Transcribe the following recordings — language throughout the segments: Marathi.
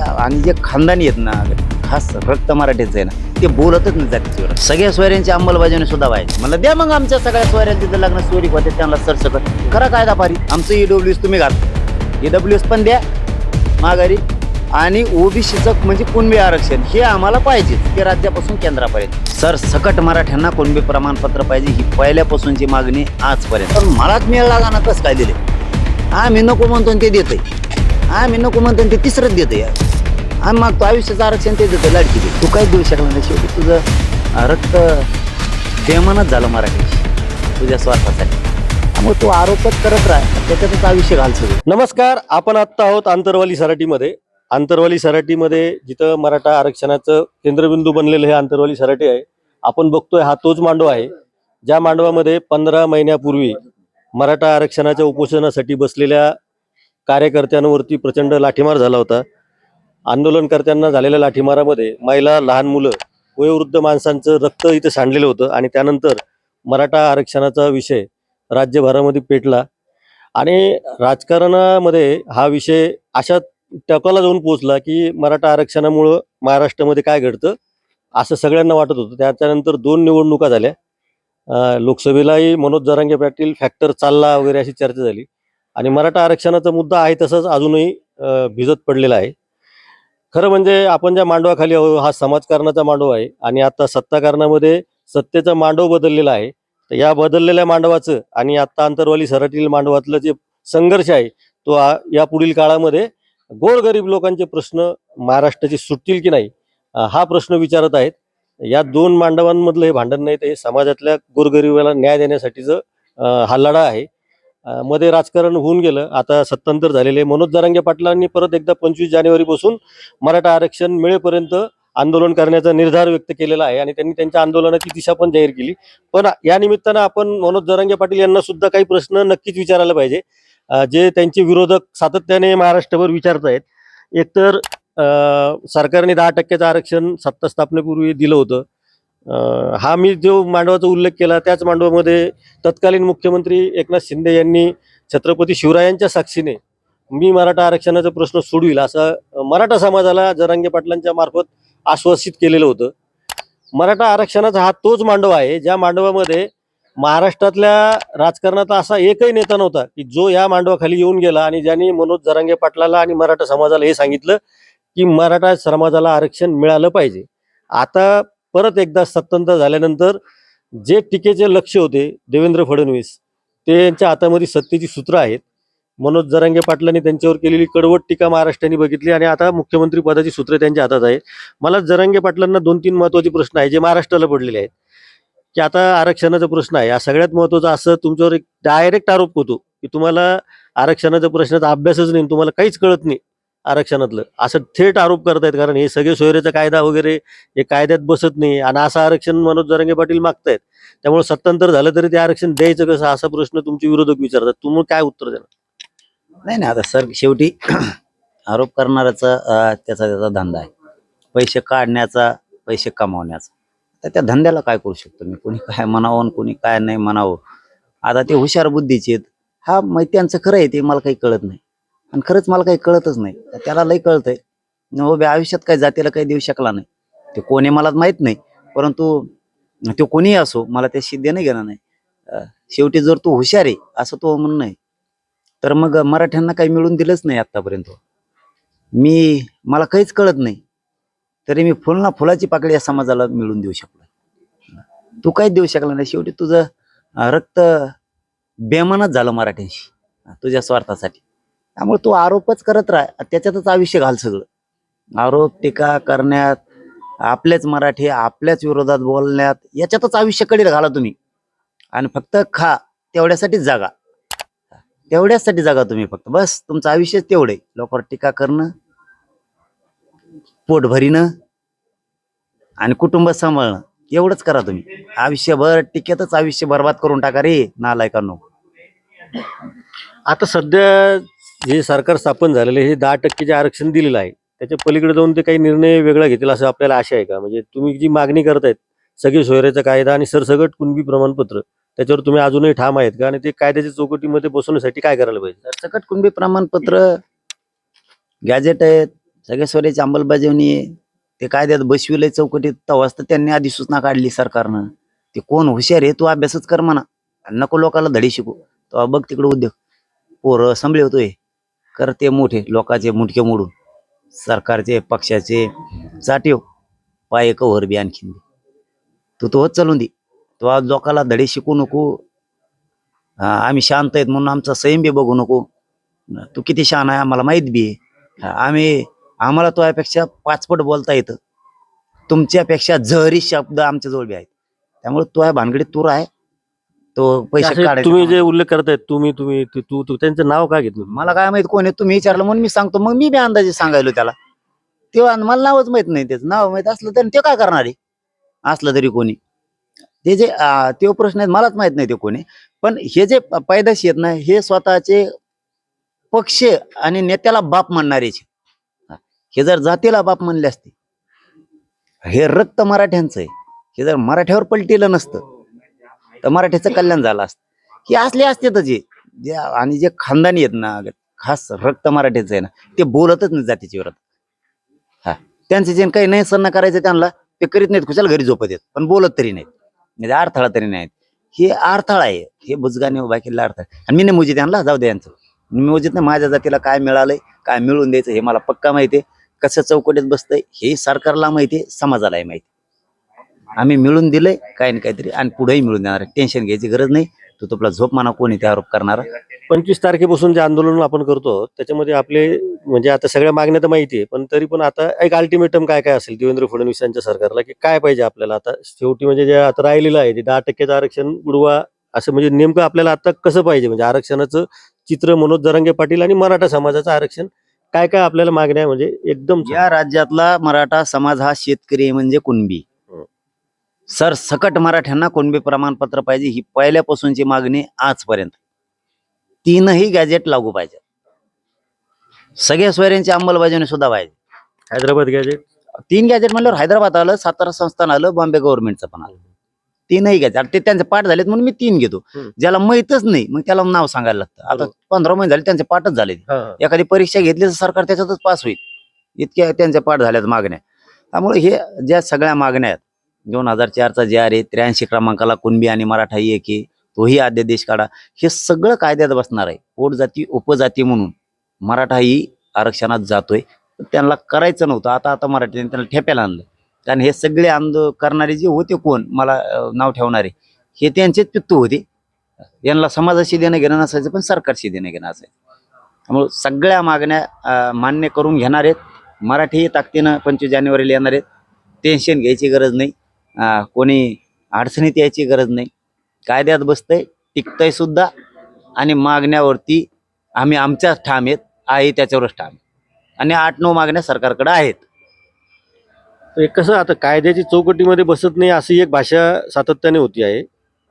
आणि जे खानदानी आहेत ना खास रक्त मराठीचं आहे ना ते बोलतच नाही जातीवर सगळ्या सोयऱ्यांची अंमलबजावणी सुद्धा व्हायची. म्हणलं द्या मग आमच्या सगळ्या सोयऱ्यांचे जर लग्न चोरी होते त्यांना सरसकट. खरा कायदा फारी आमचं ईडब्ल्यू एस तुम्ही घाल. ईडब्ल्यू एस पण द्या माघारी. आणि ओबीसीचं म्हणजे कुणबी आरक्षण हे आम्हाला पाहिजे ते राज्यापासून केंद्रापर्यंत. सर सकट मराठ्यांना कुणबी प्रमाणपत्र पाहिजे ही पहिल्यापासूनची मागणी आजपर्यंत. पण मलाच मिळाला लागा ना कसं काय दिले? आम्ही नको म्हणतो ते देतंय. आम्ही नको म्हणतो ते तिसरंच देतं या आम्ही मागतो आयुष्याचं आरक्षण ते देतं लाडकी दे तू काय देऊ शकणार नाही शेवटी? तुझं रक्त बेमानच झालं मराठी. तुझ्या स्वार्थासाठी. मग तू आरोपच करत राह. त्याच्यातच आयुष्य घाल सगळं. नमस्कार आपण आत्ता आहोत आंतरवाली सराटीमध्ये. आंतरवाली सराटीमध्ये जिथं मराठा आरक्षणाचं केंद्रबिंदू बनलेलं हे आंतरवाली सराटी आहे. आपण बघतोय हा तोच मांडव आहे ज्या मांडवामध्ये पंधरा महिन्यापूर्वी मराठा आरक्षणाच्या उपोषणासाठी बसलेल्या कार्यकर्त्यांवरती प्रचंड लाठीमार झाला होता. आंदोलनकर्त्यांना झालेल्या लाठीमारामध्ये महिला लहान मुलं वयोवृद्ध माणसांचं रक्त इथं सांडलेलं होतं आणि त्यानंतर मराठा आरक्षणाचा विषय राज्यभरामध्ये पेटला. आणि राजकारणामध्ये हा विषय अशा टकाला जाऊन पोहोचला की मराठा आरक्षणामुळं महाराष्ट्रामध्ये काय घडतं असं सगळ्यांना वाटत होतं. त्याच्यानंतर दोन निवडणुका झाल्या. लोकसभेलाही मनोज जरांगे पाटील फॅक्टर चालला वगैरे अशी चर्चा झाली. आणि मराठा आरक्षणाचा मुद्दा आहे तसंच अजूनही भिजत पडलेला आहे. खरं म्हणजे आपण ज्या मांडवाखाली आहो हा समाजकारणाचा मांडव आहे आणि आता सत्ताकारणामध्ये सत्तेचा मांडव बदललेला आहे. तर या बदललेल्या मांडवाचं आणि आता आंतरवाली सराटील मांडवातलं जे संघर्ष आहे तो आ- या पुढील काळामध्ये गोरगरीब लोकांचे प्रश्न महाराष्ट्राचे सुटतील की नाही हा प्रश्न विचारत आहेत. या दोन मांडवांमधलं हे भांडण नाही तर हे समाजातल्या गोरगरिबाला न्याय देण्यासाठीचं हा लढा आहे. मध्ये राजकारण होऊन गेलं. आता सत्तांतर झालेले. मनोज जरांगे पाटलांनी परत एकदा पंचवीस जानेवारीपासून मराठा आरक्षण मिळेपर्यंत आंदोलन करण्याचा निर्धार व्यक्त केलेला आहे आणि त्यांनी त्यांच्या आंदोलनाची दिशा पण जाहीर केली. पण या निमित्तानं आपण मनोज जरांगे पाटील यांना सुद्धा काही प्रश्न नक्कीच विचारायला पाहिजे. जे त्यांचे विरोधक सातत्याने महाराष्ट्रभर विचारत आहेत एकतर सरकारने दहा टक्क्याचं आरक्षण सत्ता स्थापनेपूर्वी दिलं होतं. हा मी जो मांडवाचा उल्लेख केला त्याच मांडवामध्ये तत्कालीन मुख्यमंत्री एकनाथ शिंदे यांनी छत्रपती शिवरायांच्या साक्षीने मी मराठा आरक्षणाचा प्रश्न सोडविला असं मराठा समाजाला जरांगे पाटलांच्या मार्फत आश्वासित केलेलं होतं. मराठा आरक्षणाचा हा तोच मांडव आहे ज्या मांडवामध्ये महाराष्ट्रातल्या राजकारणाचा असा एकही नेता नव्हता की जो या मांडवाखाली येऊन गेला आणि ज्यांनी मनोज जरांगे पाटलाला आणि मराठा समाजाला हे सांगितलं की मराठा समाजाला आरक्षण मिळालं पाहिजे. आता परत एकदा सत्तांतर झाल्यानंतर जे टीकेचे लक्ष होते देवेंद्र फडणवीस ते यांच्या हातामध्ये सत्तेची सूत्र आहेत. मनोज जरांगे पाटलांनी त्यांच्यावर केलेली कडवट टीका महाराष्ट्राने बघितली आणि आता मुख्यमंत्री पदाची सूत्र त्यांच्या हातात आहे. मला जरांगे पाटलांना दोन तीन महत्त्वाचे प्रश्न आहे जे महाराष्ट्राला पडलेले आहेत. की आता आरक्षणाचा प्रश्न आहे. हा सगळ्यात महत्त्वाचा असं तुमच्यावर एक डायरेक्ट आरोप होतो की तुम्हाला आरक्षणाच्या प्रश्नाचा अभ्यासच नाही तुम्हाला काहीच कळत नाही. आरक्षणातलं. असं थेट आरोप करतायत कारण हे सगळे सोयरेचा कायदा वगैरे हे कायद्यात बसत नाही आणि असं आरक्षण मनोज जरांगे पाटील मागतायत. त्यामुळे सत्तांतर झालं तरी ते आरक्षण द्यायचं कसं? असा प्रश्न तुमचे विरोधक विचारतात. तुम्ही काय उत्तर देणार? नाही नाही आता सर शेवटी आरोप करणाऱ्याचा त्याचा त्याचा धंदा आहे. पैसे काढण्याचा पैसे कमावण्याचा. तर त्या धंद्याला काय करू शकतो मी? कोणी काय म्हणावं आणि कोणी काय नाही म्हणावं? आता ते हुशार बुद्धीचे आहेत. हा मग त्यांचं खरं आहे ते मला काही कळत नाही. आणि खरंच मला काही कळतच नाही. तर त्याला लई कळतंय. हो आयुष्यात काही जातीला काही देऊ शकला नाही. ते कोणी मला माहीत नाही. परंतु तो कोणीही असो मला त्याशी देणं घेणं नाही. शेवटी जर तू हुशार आहे असं तो म्हणणं आहे तर मग मराठ्यांना काही मिळून दिलंच नाही आत्तापर्यंत. मी मला काहीच कळत नाही. तरी मी फुल ना फुलाची पाकळी या समाजाला मिळून देऊ शकलो. तू काहीच देऊ शकला नाही. शेवटी तुझं रक्त बेमानच झालं मराठ्यांशी तुझ्या स्वार्थासाठी. त्यामुळे तू आरोपच करत राह. त्याच्यातच आयुष्य घाल सगळं. आरोप टीका करण्यात आपल्याच मराठी आपल्याच विरोधात बोलण्यात याच्यातच आयुष्य कडील घाला तुम्ही. आणि फक्त खा. तेवढ्यासाठीच जागा. तेवढ्यासाठी जागा तुम्ही फक्त. बस तुमचं आयुष्य तेवढे लोकांवर टीका करणं पोट भरीनं आणि कुटुंब सांभाळणं. एवढंच करा तुम्ही. आयुष्यभर टिकेतच आयुष्य बर्बाद करून टाका रे नालायकांनो. आता सध्या जे सरकार स्थापन झालेलं हे दहा टक्के जे आरक्षण दिलेलं आहे त्याच्या पलीकडे जाऊन ते काही निर्णय वेगळा घेतील असं आपल्याला आशा आहे का? म्हणजे तुम्ही जी मागणी करतायत सगळे सोयऱ्याचा कायदा आणि सरसगट कुणबी प्रमाणपत्र त्याच्यावर तुम्ही अजूनही ठाम आहेत का? आणि ते कायद्याच्या चौकटीमध्ये बसवण्यासाठी काय करायला पाहिजे? सकट कुणबी प्रमाणपत्र गॅजेट आहेत सगळ्या सोयऱ्याची अंमलबजावणी आहे. ते कायद्यात बसविलंय चौकटीत तेव्हाच तर त्यांनी आधी सूचना काढली सरकारनं. ते कोण हुशार आहे तू अभ्यासच कर म्हणा. आणि नको लोकांना धडी शिकू. तेव्हा बघ तिकडे उद्योग पोरं संभळे होतोय करते मोठे लोकांचे मुटके मोडून. सरकारचे पक्षाचे चाटीव पाय कवर बी आणखीन दे तू तो होत चालून दे. तू आज लोकाला धडे शिकू नको. हा, आम्ही शांत आहेत म्हणून आमचा संयम बी बघू नको. तू किती शान आहे आम्हाला माहीत बी आहे. आम्ही आम्हाला तुझ्यापेक्षा पाचपट बोलता येतं. तुमच्यापेक्षा जहरी शब्द आमच्याजवळ बी आहेत. त्यामुळे तो या भानगडीत तूर आहे. तो पैसे असे काढायचे तुम्ही जे उल्लेख करतायत तुम्ही तुम्ही ते- तू तू त्यांचं नाव काय घेतलं मला काय माहीत कोण आहे तुम्ही विचारलं म्हणून मी सांगतो. मग मी बी अंदाजे सांगायलो त्याला. तेव्हा मला नावच माहीत नाही त्याचं. नाव माहीत असलं तर ते काय करणार आहे? असलं तरी कोणी. ते जे अं, ते प्रश्न आहेत मलाच माहीत नाही ते कोणी. पण हे जे प- पैदाशी आहेत ना हे स्वतःचे पक्ष आणि नेत्याला बाप म्हणणारेच हा. हे जर जातीला बाप म्हणले असते हे रक्त मराठ्यांचं आहे. हे जर मराठ्यावर पलटिलं नसतं तर मराठीचं कल्याण झालं असतं. हे असले असते तर जे जे आणि जे खानदानी आहेत ना खास रक्त मराठीचं आहे ना ते बोलतच नाही जातीच्या विरोधात हा. त्यांचे जे काही नाही सन्न करायचं त्यांना ते करीत नाहीत कुशाला घरी झोपत येत पण बोलत तरी नाहीत. म्हणजे अडथळा तरी नाहीत. हे अडथळा आहे. हे बुजगाने उभा केलेला अडथळा आणि मी नाही मुजित यांना जाऊ दे यांचं. मी मुजित नाही माझ्या जातीला काय मिळालंय काय मिळून द्यायचं हे मला पक्का माहिती आहे. कसं चौकटीत बसतंय हे सरकारला माहिती आहे समाजालाही माहिती आम्ही मिळून दिलंय काय ना काहीतरी. आणि पुढेही मिळून देणार टेन्शन घ्यायची गरज नाही. तू तुला झोप म्हणा कोणी ते आरोप करणार. पंचवीस तारखेपासून जे आंदोलन आपण करतो त्याच्यामध्ये आपले म्हणजे आता सगळ्या मागण्या तर माहिती आहे पण तरी पण आता एक अल्टिमेटम काय काय असेल देवेंद्र फडणवीस यांच्या सरकारला की काय पाहिजे आपल्याला? आता शेवटी म्हणजे जे आता राहिलेलं आहे ते दहा टक्क्याचं आरक्षण बुडवा असं म्हणजे नेमकं आपल्याला आता कसं पाहिजे? म्हणजे आरक्षणाचं चित्र मनोज जरांगे पाटील आणि मराठा समाजाचं आरक्षण काय काय आपल्याला मागण्या आहे? म्हणजे एकदम या राज्यातला मराठा समाज हा शेतकरी म्हणजे कुणबी. सर सकट मराठ्यांना कुणबी प्रमाणपत्र पाहिजे ही पहिल्यापासूनची मागणी आजपर्यंत. तीनही गॅजेट लागू पाहिजे सगळ्या सोयऱ्यांची अंमलबजावणी सुद्धा पाहिजे. हैदराबाद गॅजेट तीन गॅजेट म्हणल्यावर हैदराबाद आलं सातारा संस्थान आलं बॉम्बे गव्हर्नमेंटचं पण आलं. तीनही गॅजेट ते त्यांचे पाठ झालेत म्हणून मी तीन घेतो. ज्याला माहीतच नाही मग त्याला नाव सांगायला लागतं. आता. पंधरा महिने झाले त्यांचे पाठच झाले एखादी परीक्षा घेतली तर सरकार त्याच्यातच पास होईल. इतक्या त्यांच्या पाठ झाल्यात मागण्या. त्यामुळे हे ज्या सगळ्या मागण्या आहेत दोन हजार चारचा जे आर आहे त्र्याऐंशी क्रमांकाला कुणबी आणि मराठा एक आहे तोही अध्यादेश काढा. हे सगळं कायद्यात बसणार आहे. पोटजाती उपजाती म्हणून मराठा ही आरक्षणात जातोय. त्यांना करायचं नव्हतं. आता आता मराठीने त्यांना ठेप्याला आणलं. कारण हे सगळे आंदो करणारे जे होते कोण मला नाव ठेवणारे हे त्यांचेच पित्तू होते. यांना समाजाशी देणं घेणं नसायचं पण सरकारशी देणं घेणं असायचं. त्यामुळे सगळ्या मागण्या मान्य करून घेणार आहेत. मराठी ताकदीनं पंचवीस जानेवारीला येणार आहेत. टेन्शन घ्यायची गरज नाही. कोणी अडचणीत यायची गरज नाही. कायद्यात बसतंय टिकतंय सुद्धा आणि मागण्यावरती आम्ही आमच्याच ठाम आहेत आहे त्याच्यावरच ठाम आणि आठ नऊ मागण्या सरकारकडे आहेत. तर एक कसं आता कायद्याची चौकटीमध्ये बसत नाही अशी एक भाषा सातत्याने होती आहे.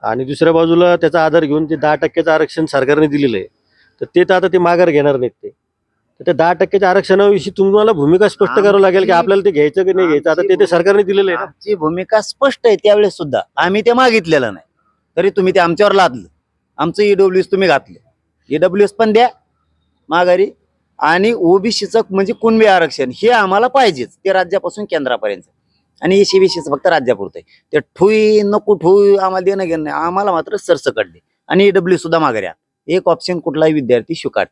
आणि दुसऱ्या बाजूला त्याचा आधार घेऊन ते दहा टक्क्याचं आरक्षण सरकारने दिलेलं आहे. तर ते तर आता ते माघार घेणार नाहीत ते. तर त्या दहा टक्क्याच्या आरक्षणाविषयी तुम्हाला भूमिका स्पष्ट करावं लागेल की आपल्याला ते घ्यायचं की नाही घ्यायचं? आता ते ते सरकारने दिलेलं आहे ना. आमची भूमिका स्पष्ट आहे त्यावेळेस सुद्धा. आम्ही ते मागितलेलं नाही. तरी तुम्ही ते आमच्यावर लादलं. आमचं ईडब्ल्यू एस तुम्ही घातलं. ईडब्ल्यू एस पण द्या माघारी. आणि ओबीसीचं म्हणजे कुणबी आरक्षण हे आम्हाला पाहिजेच. ते राज्यापासून केंद्रापर्यंत. आणि एसी बीसीचं फक्त राज्यापुरतं आहे. ते ठुई नको ठुई आम्हाला देणं घेणं आम्हाला मात्र सरसकट दे. आणि ईडब्ल्यू सुद्धा माघारी. एक ऑप्शन कुठलाही विद्यार्थी स्वीकार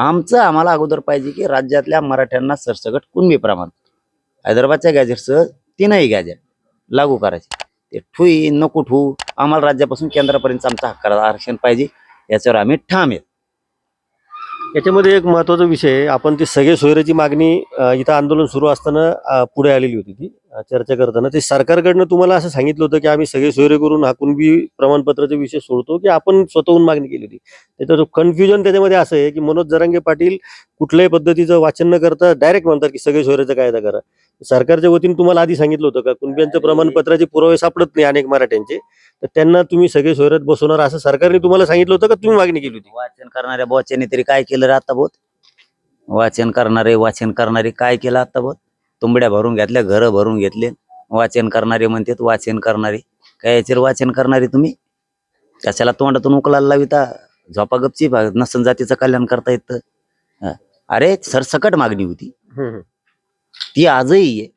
आमचं आम्हाला अगोदर पाहिजे की राज्यातल्या मराठ्यांना सरसगट कुणबी प्रमाण. हैदराबादच्या गॅजेटसह तीनही गॅजेट लागू करायचे. ते ठुई नको ठू आम्हाला राज्यापासून केंद्रापर्यंत आमचा हक्काला आरक्षण पाहिजे याच्यावर आम्ही ठाम आहेत. याच्यामध्ये एक महत्त्वाचा विषय आपण ती सगळे सोयऱ्याची मागणी अ, इथं आंदोलन सुरू असताना अ, पुढे आलेली होती ती. चर्चा करताना ते सरकारकडनं तुम्हाला असं सांगितलं होतं की आम्ही सगळे सोयरे करून हा कुणबी प्रमाणपत्राचा विषय सोडतो की आपण स्वतःहून मागणी केली होती. त्याचं कन्फ्युजन त्याच्यामध्ये असं आहे की मनोज जरांगे पाटील कुठल्याही पद्धतीचं वाचन न करता डायरेक्ट म्हणतात की सगळे सोयऱ्याचा कायदा करा. सरकारच्या वतीने तुम्हाला आधी सांगितलं होतं का कुणब्यांचं प्रमाणपत्राचे पुरावे सापडत नाही अनेक मराठ्यांचे. तर त्यांना तुम्ही सगळे सोयऱ्यात बसवणार असं सरकारने तुम्हाला सांगितलं होतं का तुम्ही मागणी केली होती? वाचन करणाऱ्या बॉच्याने तरी काय केलं रे आता बोत वाचन करणारे वाचन करणारे काय केलं आता बोत तुंबड्या भरून घेतल्या घरं भरून घेतले. वाचन करणारे म्हणतात वाचन करणारे. काय याच्यावर वाचन करणारे तुम्ही? कशाला तोंडातून उकलायला लाविता? झोपा गपची नसन जातीचं कल्याण करता येतं. अरे सरसकट मागणी होती. ती आजही आहे.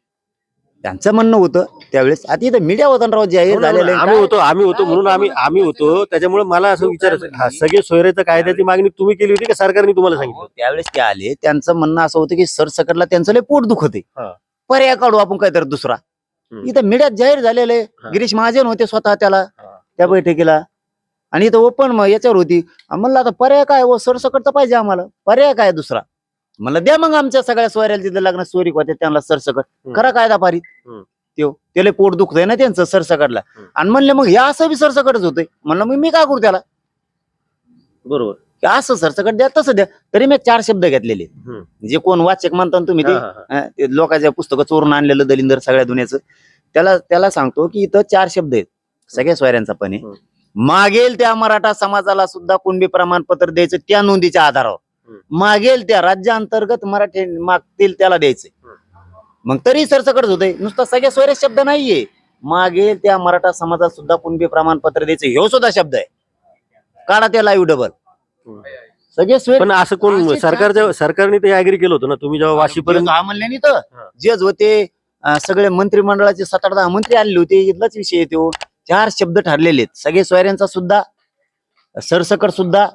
त्यांचं म्हणणं होतं. त्यावेळेस आता इथं मीडिया होता ना राव जाहीर हो झालेलं. आम्ही होतो आम्ही होतो म्हणून आम्ही आम्ही होतो. त्याच्यामुळे मला असं विचारायचं हा सगळे सोयऱ्याचं कायद्याची मागणी तुम्ही केली होती का सरकारने तुम्हाला सांगितलं? हो, त्यावेळेस ते आले. त्यांचं म्हणणं असं होतं की सरसकटला त्यांचं लय पोट दुखत हा. आहे पर्याय काढू आपण काहीतरी दुसरा. हम्म. इथं मीडियात जाहीर झालेलं आहे. हा. गिरीश महाजन होते स्वतः त्याला हा. त्या बैठकीला. आणि इथं ओपन याच्यावर होती. म्हणलं आता पर्याय काय व सरसकटचा पाहिजे आम्हाला. पर्याय काय दुसरा? म्हणलं द्या मग आमच्या सगळ्या सोयऱ्याला तिथं लग्न सोयरी होते त्यांना सरसकट. करा कायदा पारित. त्यो त्याला पोट दुखतंय ना त्यांचं सरसकटला. आणि म्हणले मग या असं बी सरसकटच होतंय म्हणलं मग मी काय करू त्याला बरोबर की असं सरसकट द्या तसं द्या तरी मी चार शब्द घेतलेले. जे कोण वाचक म्हणता ना तुम्ही ते हा, हा, हा. अं, ते लोकांच्या पुस्तकं चोरून आणलेलं दलिंदर सगळ्या दुनियाचं त्याला त्याला सांगतो की इथं चार शब्द आहेत सगळ्या स्वऱ्यांचा पण आहे हम्म. मागेल त्या मराठा समाजाला सुद्धा कुणबी प्रमाणपत्र द्यायचं त्या नोंदीच्या आधारावर. मागेल त्या राज्यांतर्गत मराठी मागतील त्याला द्यायचं. मग तरी सरसकट होतंय. नुसता सगळ्या सोयरे शब्द नाहीये. मागेल त्या मराठा समाजात सुद्धा कुणबी प्रमाणपत्र द्यायचं ह्यो सुद्धा शब्द आहे. काढा त्या लाईव्ह डबल. सगळे पण असं कोण सरकारच्या सरकारने ते अग्री केलं होतं ना तुम्ही जेव्हा वाशीपर्यंत हा म्हणले नाही तर हा. जेच होते सगळे मंत्रिमंडळाचे सात आठ दहा मंत्री आलेले होते इथलाच विषय येतो चार शब्द ठरलेले आहेत. सगळे सोयऱ्यांचा सुद्धा सरसकट सुद्धा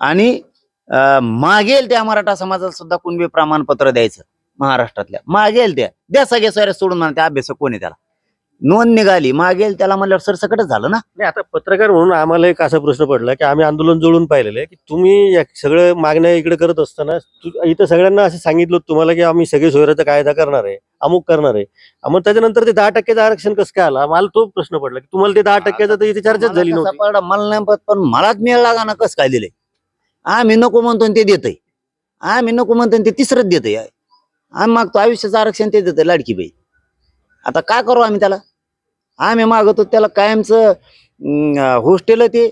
आणि मागेल त्या मराठा समाजाला सुद्धा कुणबी प्रमाणपत्र द्यायचं महाराष्ट्रातल्या. मागेल त्या. द्या सगळे सोयऱ्या सोडून म्हणा त्या अभ्यास कोणी त्याला? नोंद निघाली मागेल त्याला म्हणल्यावर सरसकटच झालं ना? नाही आता पत्रकार म्हणून आम्हाला एक असा प्रश्न पडला की आम्ही आंदोलन जोडून पाहिलेलं आहे की तुम्ही या सगळं मागण्या इकडे करत असताना इथं सगळ्यांना असं सांगितलं तुम्हाला की आम्ही सगळे सोयऱ्याचा कायदा करणार आहे अमुक करणार आहे. मग त्याच्यानंतर ते दहा टक्क्याचं आरक्षण कसं काय आलं? मला तो प्रश्न पडला की तुम्हाला ते दहा टक्क्याचं तर इथे चर्चाच झाली नव्हती. मला नाही पण मलाच मिळ लागा ना? कसं काय दिलंय? आम्ही नको म्हणतो आणि ते देतय. आम्ही नको म्हणतो ते तिसरंच देतय. आम्ही मागतो आयुष्याचं आरक्षण ते देतय लाडकी बाई आता काय करू आम्ही त्याला? आम्ही मागवतो त्याला कायमचं हॉस्टेल ते.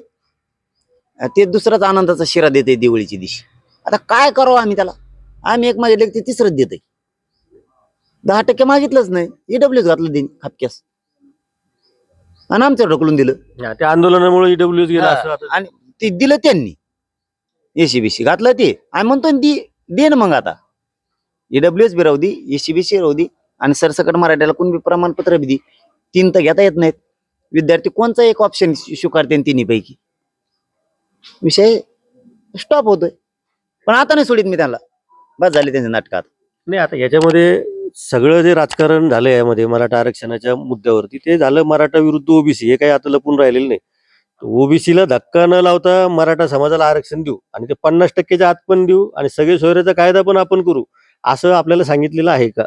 ते दुसराच आनंदाचा शिरा देते दिवाळीची दिवशी. आता काय करावं आम्ही त्याला? आम्ही एक मागितलं की ते तिसरंच देतय. दहा टक्के मागितलंच नाही. ईडब्ल्यूच घातलं दिन खापक्यास. आणि आमचं ढकलून दिलं. त्या आंदोलनामुळे ईडब्ल्यू गेलं हा. असं आता आणि ते दिलं त्यांनी. एसीबीसी घातलं ते. आम्ही म्हणतो ना ती दे ना मग आता. ईडब्ल्यूएस बी राहू दे एसीबीसी राहू दे आणि सरसकट मराठ्याला कोण बी प्रमाणपत्र बी दे. तीन तर घेता येत नाहीत. विद्यार्थी कोणचा एक ऑप्शन स्वीकारते तिन्हीपैकी? विषय स्टॉप होतोय. पण आता नाही सोडित मी त्यांना. बस झाले त्यांच्या नाटकात नाही आता याच्यामध्ये सगळं जे राजकारण झालं यामध्ये मराठा आरक्षणाच्या मुद्द्यावरती ते झालं मराठा विरुद्ध ओबीसी हे काही आता लपून राहिलेलं नाही. ओबीसीला धक्का न लावता मराठा समाजाला आरक्षण देऊ आणि ते पन्नास टक्केच्या आत पण देऊ आणि सगळे सोयऱ्याचा कायदा पण आपण करू असं आपल्याला सांगितलेलं आहे का?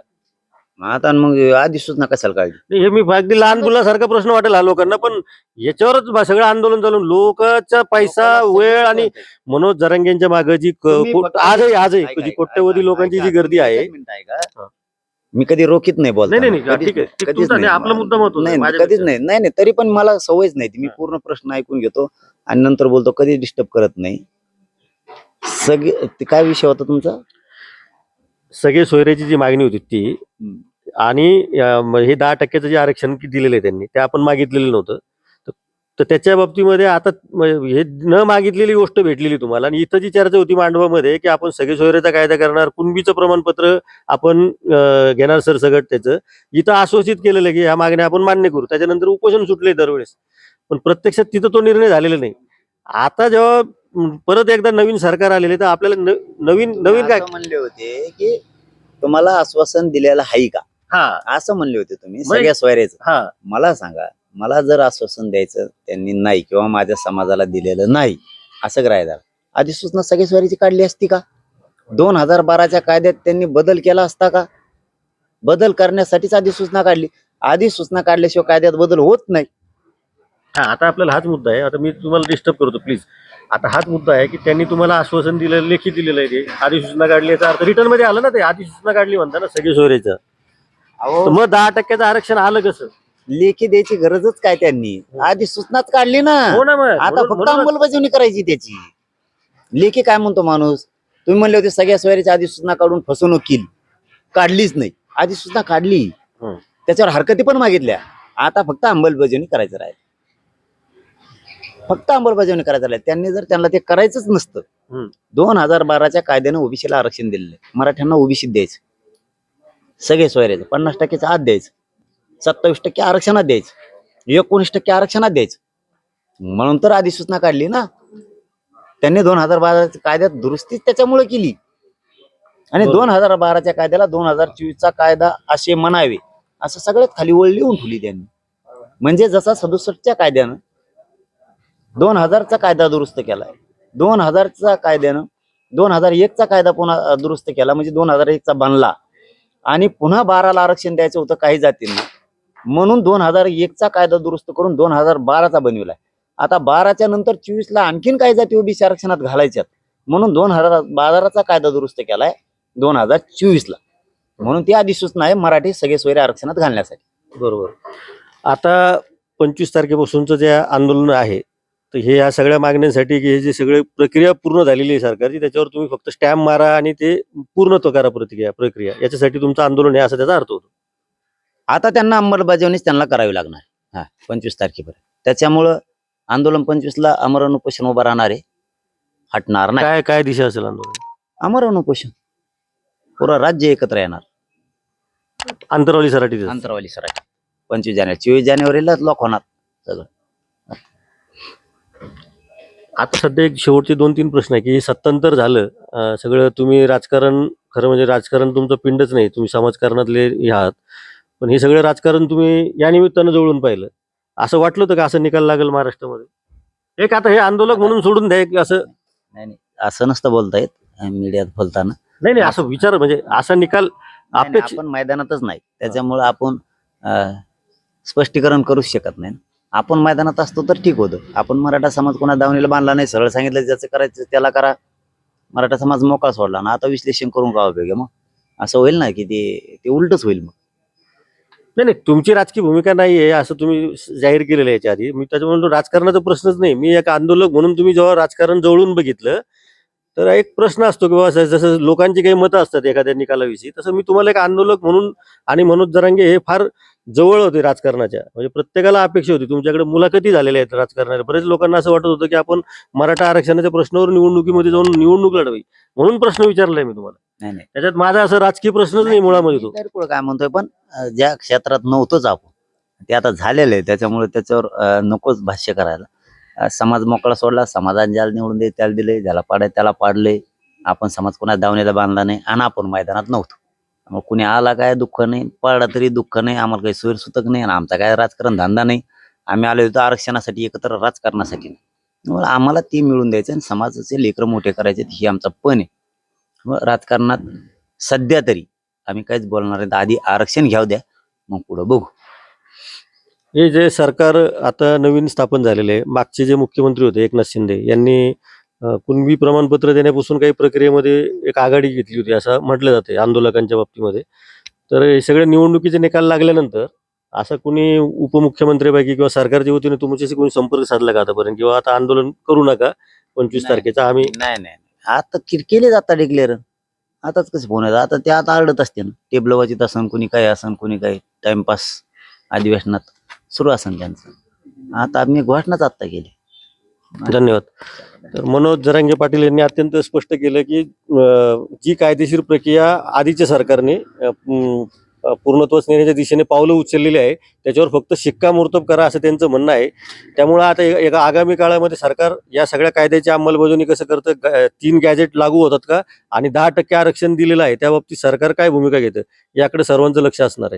आता मग आधी सूचना कशाला नाही, हे मी अगदी लहान मुलासारखा प्रश्न वाटेल हा लोकांना पण याच्यावरच सगळं आंदोलन चालून लोकांचा पैसा वेळ आणि मनोज जरांगेंच्या मागे जी आजही आजही जी कोट्यवधी लोकांची जी. गर्दी आहे. मी कधी रोखीत नाही बोलतो नाही, नाही, नाही, ठीक आहे. ते तुमचा नाही, आपला मुद्दा महत्त्वाचा आहे, नाही माझ्या कधीच नाही. नाही नाही. तरी पण मला सवयच नाही. ती. मी. पूर्ण प्रश्न ऐकून घेतो आणि नंतर बोलतो. कधी डिस्टर्ब करत नाही. सगळे ते काय विषय होता तुमचा? सगळे सोयऱ्याची जी मागणी होती ती हम्म. आणि अं, म- हे दहा टक्क्याचं जे आरक्षण की दिलेलं आहे त्यांनी ते आपण मागितलेलं नव्हतं. तर- त्याच्या बाबतीमध्ये आता हे न मागितलेली गोष्ट भेटलेली तुम्हाला. आणि इथं जी चर्चा होती मांडवामध्ये की आपण सगळे सोयऱ्याचा कायदा करणार कुणबीचं प्रमाणपत्र आपण घेणार सरसगट त्याचं इथं आश्वासित केलेलं की ह्या मागण्या आपण मान्य करू. त्याच्यानंतर उपोषण सुटले दरवेळेस. पण प्रत्यक्षात तिथं तो निर्णय झालेला नाही. आता जेव्हा परत एकदा नवीन सरकार आलेले तर आपल्याला नवीन नवीन काय? म्हणले होते की तुम्हाला आश्वासन दिलेलं आहे का? हा. असं म्हणले होते तुम्ही सगळ्या सोयऱ्याचं हा. मला सांगा मला जर आश्वासन द्यायचं त्यांनी नाही किंवा माझ्या समाजाला दिलेलं नाही असं ग्राह्य झालं अधिसूचना सगळी स्वारीची काढली असती का? दोन हजार बाराच्या कायद्यात त्यांनी बदल केला असता का? बदल करण्यासाठीच अधिसूचना काढली. अधिसूचना काढल्याशिवाय कायद्यात बदल होत नाही. हा आता आपल्याला हाच मुद्दा आहे. आता मी तुम्हाला डिस्टर्ब करतो प्लीज आता हाच मुद्दा आहे की त्यांनी तुम्हाला आश्वासन दिलेलं लेखी दिलेलं आहे ते. अधिसूचना काढली याचा अर्थ रिटर्नमध्ये आलं ना ते. अधिसूचना काढली म्हणता ना सगळे तर मग दहा टक्क्याचं आरक्षण आलं कसं? लेखी द्यायची गरजच काय त्यांनी? अधिसूचनाच काढली ना. हो ना मग. आता म्हणून- फक्त म्हणूनच- अंमलबजावणी करायची त्याची. लेखी काय म्हणतो माणूस? तुम्ही म्हणले होते सगळ्या सोयरीची अधिसूचना काढून फसवणूक केली. काढलीच नाही. अधिसूचना काढली. हं. त्याच्यावर हरकती पण मागितल्या. आता फक्त अंमलबजावणी करायचं राहील. फक्त अंमलबजावणी करायचं राहील. त्यांनी जर त्यांना ते करायचंच नसतं. हम्म. दोन हजार बाराच्या कायद्यानं ओबीसीला आरक्षण दिलेलं आहे. मराठ्यांना ओबीसीत द्यायचं. सगळे सोयरे पन्नास टक्केचा आत द्यायचं. सत्तावीस टक्के आरक्षणात द्यायचं. एकोणीस टक्के आरक्षणात द्यायचं. म्हणून तर अधिसूचना काढली ना. त्यांनी दोन हजार बाराच्या कायद्यात दुरुस्तीच त्याच्यामुळे केली. आणि दोन हजार बाराच्या कायद्याला दोन हजार चोवीसचा कायदा असे म्हणावे. असं सगळ्यात खाली ओळ लिहून ठेवली त्यांनी. म्हणजे जसा सदुसष्टच्या कायद्यानं दोन हजारचा कायदा दुरुस्त केलाय. दोन हजारचा कायद्यानं दोन हजार एकचा कायदा पुन्हा दुरुस्त केला. म्हणजे दोन हजार एकचा बनला. आणि पुन्हा बाराला आरक्षण द्यायचं होतं काही जातींना. म्हणून दोन हजार एकचा कायदा दुरुस्त करून दोन हजार बाराचा बनविलाय आता बाराच्या नंतर चोवीसला आणखीन काही जाती ओबीसी आरक्षणात घालायच्यात. म्हणून दोन हजार बाराचा कायदा दुरुस्त केलाय दोन हजार चोवीसला. म्हणून ती अधिसूचना आहे मराठी सगळे सोयरे आरक्षणात घालण्यासाठी. बरोबर. आता पंचवीस तारखेपासूनचं जे आंदोलन आहे तर हे या सगळ्या मागण्यांसाठी की हे जे सगळे प्रक्रिया पूर्ण झालेली आहे सरकारची त्याच्यावर तुम्ही फक्त स्टॅम्प मारा आणि ते पूर्ण तो करा प्रतिक्रिया प्रक्रिया. याच्यासाठी तुमचं आंदोलन आहे असा त्याचा अर्थ होतो. आता त्यांना अंमलबजावणीच त्यांना करावी लागणार हा पंचवीस तारखेपर्यंत. त्याच्यामुळं आंदोलन पंचवीसला अमरण उपोषण उभं राहणार आहे. हटणार नाही. काय काय दिशा असेल आंदोलन? अमरण उपोषण. पुरं राज्य एकत्र येणार. आंतरवाली सराठी अंतरवाली सराठी पंचवीस जानेवारी. चोवीस जानेवारीला लॉक होणार. सगळं आता सध्या एक शेवटचे दोन तीन प्रश्न आहे की हे सत्तांतर झालं अं, सगळं तुम्ही राजकारण खरं म्हणजे राजकारण तुमचं पिंडच नाही. तुम्ही समाजकारणातले हे आहात. पण हे सगळं राजकारण तुम्ही या निमित्तानं जवळून पाहिलं. असं वाटलं होतं का असं निकाल लागेल महाराष्ट्रामध्ये? एक आता हे आंदोलक म्हणून सोडून द्या एक असं नाही नाही. असं नसतं बोलता येत मीडियात बोलताना. नाही नाही असं विचार म्हणजे असा निकाल आपण मैदानातच नाही. त्याच्यामुळं आपण स्पष्टीकरण करूच शकत नाही. आपण मैदानात असतो तर ठीक होतं. आपण मराठा समाज कोणा दावणीला बांधला नाही सरळ सांगितलं ज्याचं करायचं त्याला करा. मराठा समाज मोकळा सोडला ना आता विश्लेषण करून काय उपयोग मग. असं होईल ना की ते ते उलटच होईल मग. नाही नाही तुमची राजकीय भूमिका नाही आहे असं तुम्ही जाहीर केलेलं याच्या आधी. मी त्याच्यामुळे राजकारणाचा प्रश्नच नाही. मी एक आंदोलक म्हणून तुम्ही जेव्हा राजकारण जवळून बघितलं तर एक प्रश्न असतो की बाबा जसं लोकांची काही मतं असतात एखाद्या निकालाविषयी तसं मी तुम्हाला एक आंदोलक म्हणून आणि मनोज जरांगे हे फार जवळ होते राजकारणाच्या. म्हणजे प्रत्येकाला अपेक्षा होती. तुमच्याकडे मुलाखती झालेल्या आहेत राजकारणाच्या. बरेच लोकांना असं वाटत होतं की आपण मराठा आरक्षणाच्या प्रश्नावर निवडणुकीमध्ये जाऊन निवडणूक लढवावी म्हणून प्रश्न विचारलाय मी तुम्हाला. नाही नाही. त्याच्यात माझा असं राजकीय प्रश्नच नाही मुळामध्ये तो. काय म्हणतोय पण ज्या क्षेत्रात नव्हतोच आपण ते आता झालेलं आहे. त्याच्यामुळे त्याच्यावर नकोच भाष्य करायला. समाज मोकळा सोडला समाजाने ज्याला निवडून दे त्याला दिले ज्याला पाडाय त्याला पाडले. आपण समाज कोणा दावणीला बांधला नाही आणि आपण मैदानात नव्हतो. मग कुणी आला काय दुःख नाही पाडला तरी दुःख नाही आम्हाला काही सोयीसुतक नाही आणि आमचा काय राजकारण धंदा नाही. आम्ही आलो होतो आरक्षणासाठी एकत्र राजकारणासाठी. नाही आम्हाला ती मिळून द्यायचं आणि समाजाचे लेकरं मोठे करायचे हे आमचा पण आहे. मग राजकारणात सध्या तरी आम्ही काहीच बोलणार नाही. आधी आरक्षण घ्याव द्या मग पुढं बघू. हे जे सरकार आता नवीन स्थापन झालेले आहे मागचे जे मुख्यमंत्री होते एकनाथ शिंदे यांनी कुणबी प्रमाणपत्र देण्यापासून काही प्रक्रियेमध्ये एक आघाडी घेतली होती असं म्हटलं जाते आंदोलकांच्या बाबतीमध्ये. तर हे सगळे निवडणुकीचे निकाल लागल्यानंतर असं कुणी उपमुख्यमंत्र्यांपैकी किंवा सरकारच्या वतीने तुमच्याशी कोणी संपर्क साधला का आतापर्यंत? किंवा आता आंदोलन करू नका पंचवीस. तारखेचा आम्ही नाही नाही आता केले जाता डिक्लेअर आताच कसं फोन येतात? आता ते आता आरडत असते ना टेबल वाचित असन कुणी काय असन कुणी काय टाइमपास अधिवेशनात. सुरू असन त्यांचं. आता आम्ही घोषणाच आत्ता केली. धन्यवाद. तर मनोज जरांगे पाटील यांनी अत्यंत स्पष्ट केलं की अं, जी कायदेशीर प्रक्रिया आधीच्या सरकारने अं, अं, पूर्णत्वास नेण्याच्या दिशेने पावलं उचललेली आहे त्याच्यावर फक्त शिक्कामोर्तब करा असं त्यांचं म्हणणं आहे. त्यामुळं आता ए- एका आगामी काळामध्ये सरकार या सगळ्या कायद्याची अंमलबजावणी कसं करतं ग- तीन गॅजेट लागू होतात का? आणि दहा टक्के आरक्षण दिलेलं आहे त्या बाबतीत सरकार काय भूमिका घेतं? याकडे सर्वांचं लक्ष असणार आहे.